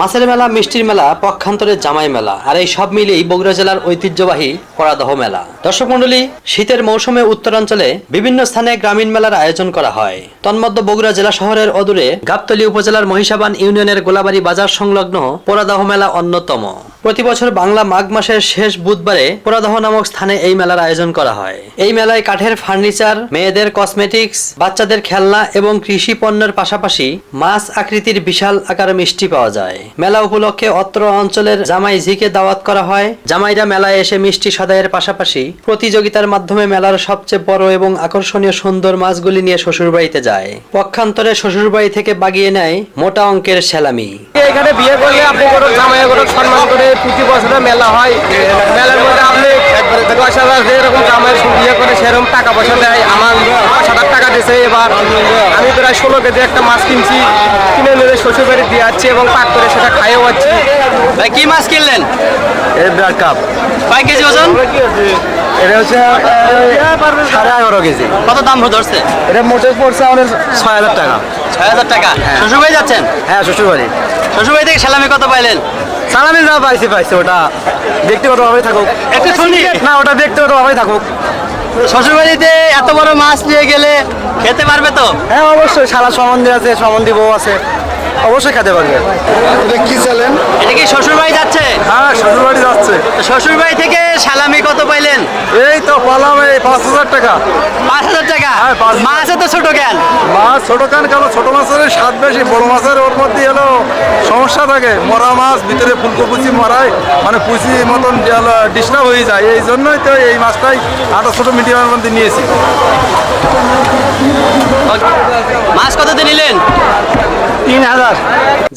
মাছের মেলা, মিষ্টির মেলা, পক্ষান্তরে জামাই মেলা, আর এই সব মিলেই বগুড়া জেলার ঐতিহ্যবাহী পরাদহ মেলা। দর্শক মন্ডলী শীতের মৌসুমে উত্তরাঞ্চলে বিভিন্ন স্থানে গ্রামীণ মেলার আয়োজন করা হয়। তন্মধ্য বগুড়া জেলা শহরের অদূরে গাবতলী উপজেলার মহিষাবান ইউনিয়নের গোলাবাড়ি বাজার সংলগ্ন পোড়াদহ মেলা অন্যতম। প্রতি বছর বাংলা মাঘ মাসের শেষ বুধবারে পোড়াদহ নামক স্থানে এই মেলার আয়োজন করা হয়। এই মেলায় কাঠের ফার্নিচার, মেয়েদের কসমেটিক্স, বাচ্চাদের খেলনা এবং কৃষি পণ্যের পাশাপাশি মাছ আকৃতির বিশাল আকার মিষ্টি পাওয়া যায়। মেলা উপলক্ষে অত্র অঞ্চলের জামাই ঝিকে দাওয়াত করা হয়। জামাইরা মেলায় এসে মিষ্টি সদায়ের পাশাপাশি প্রতিযোগিতার মাধ্যমে মেলার সবচেয়ে বড় এবং আকর্ষণীয় সুন্দর মাছগুলি নিয়ে শ্বশুরবাড়িতে যায়। পক্ষান্তরে শ্বশুরবাড়ি থেকে বাগিয়ে নেয় মোটা অঙ্কের সেলামি। এখানে বিয়ে করলে আপনি কোনো জামাই কোনো সম্মান করে প্রতি বছরে মেলা হয়। মেলার মধ্যে আপনি দশ হাজার যেরকম জামাই বিয়ে করে সেরকম টাকা পয়সা দেয়। আমার পাঁচ হাজার টাকা দিয়েছে এবার। আমি প্রায় ষোলো কেজি একটা মাছ কিনছি। কিনে নিয়ে শ্বশুর বাড়ি দিয়ে যাচ্ছি এবং পাক করে সেটা খাইও পাচ্ছি ভাই কি মাছ কিনলেন? এই ব্রাড কাপ। কয় কেজি ওজন? এটা হচ্ছে সাড়ে এগারো কেজি। কত দাম ধরছে? এটা মোটে পড়ছে আমাদের ছয় হাজার টাকা। ছয় হাজার টাকা। শ্বশুরবাড়ি যাচ্ছেন? হ্যাঁ শ্বশুর বাড়ি শ্বশুরবাড়ি থেকে সেলামি কত পাইলেন? সালামি যা পাইছি পাইছি ওটা। ব্যক্তিগতভাবেই থাকুক। একটু শুনি। না ওটা ব্যক্তিগতভাবেই থাকুক। শ্বশুরবাড়িতে এত বড় মাছ নিয়ে গেলে খেতে পারবে তো? হ্যাঁ অবশ্যই। সারা সম্বন্ধে আছে সম্বন্ধী বউ আছে। অবশ্যই খেতে পারবে। এটা কি চালেন এটা কি শ্বশুরবাড়ি যাচ্ছে? হ্যাঁ শ্বশুরবাড়ি যাচ্ছে। শ্বশুরবাড়ি থেকে সালামি কত পাইলেন এই তো পালাম এই পাঁচ হাজার টাকা। পাঁচ হাজার টাকা? হ্যাঁ, পাঁচ। মাছ এত ছোট কেন? মাছ ছোট কান? কেন ছোট মাছের স্বাদ বেশি বড় মাছের ওর মধ্যে এলো সমস্যা থাকে। মরা মাছ ভিতরে ফুলকপুচি মরায় মানে পুচি মতন ডিস্টার্ব হয়ে যায়। এই জন্যই তো এই মাছটাই আরও ছোট মিডিয়ামের মধ্যে নিয়েছি। মাছ কততে নিলেন? তিন হাজার।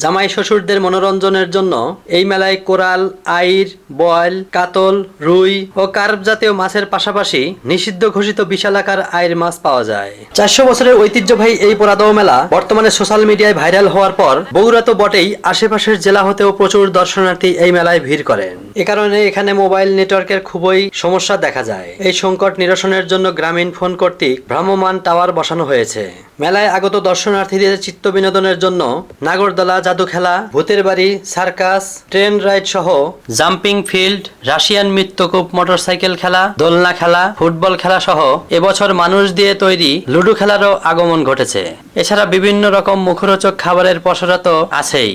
জামাই শ্বশুরদের মনোরঞ্জনের জন্য এই মেলায় কোরাল, আইর, বয়েল, কাতল, রুই ও কার্প জাতীয় মাছের পাশাপাশি নিষিদ্ধ ঘোষিত বিশালাকার আইর মাছ পাওয়া যায়। চারশো বছরের ঐতিহ্যবাহী এই পোড়াদহ মেলা বর্তমানে সোশ্যাল মিডিয়ায় ভাইরাল হওয়ার পর বগুড়া তো বটেই আশেপাশের জেলা হতেও প্রচুর দর্শনার্থী এই মেলায় ভিড় করেন। এ কারণে এখানে মোবাইল নেটওয়ার্কের খুবই সমস্যা দেখা যায়। এই সংকট নিরসনের জন্য গ্রামীণ ফোন কর্তৃক ভ্রাম্যমান টাওয়ার বসানো হয়েছে। মেলায় আগত দর্শনার্থীদের চিত্ত বিনোদনের জন্য নাগরদোলা জাদু খেলা, ভূতের বাড়ি, সার্কাস, ট্রেন রাইড সহ জাম্পিং ফিল্ড, রাশিয়ান মৃত্যুকূপ মোটরসাইকেল খেলা, দোলনা খেলা, ফুটবল খেলা সহ এবছর মানুষ দিয়ে তৈরি লুডো খেলারও আগমন ঘটেছে। এছাড়া বিভিন্ন রকম মুখরোচক খাবারের পসরা তো আছেই।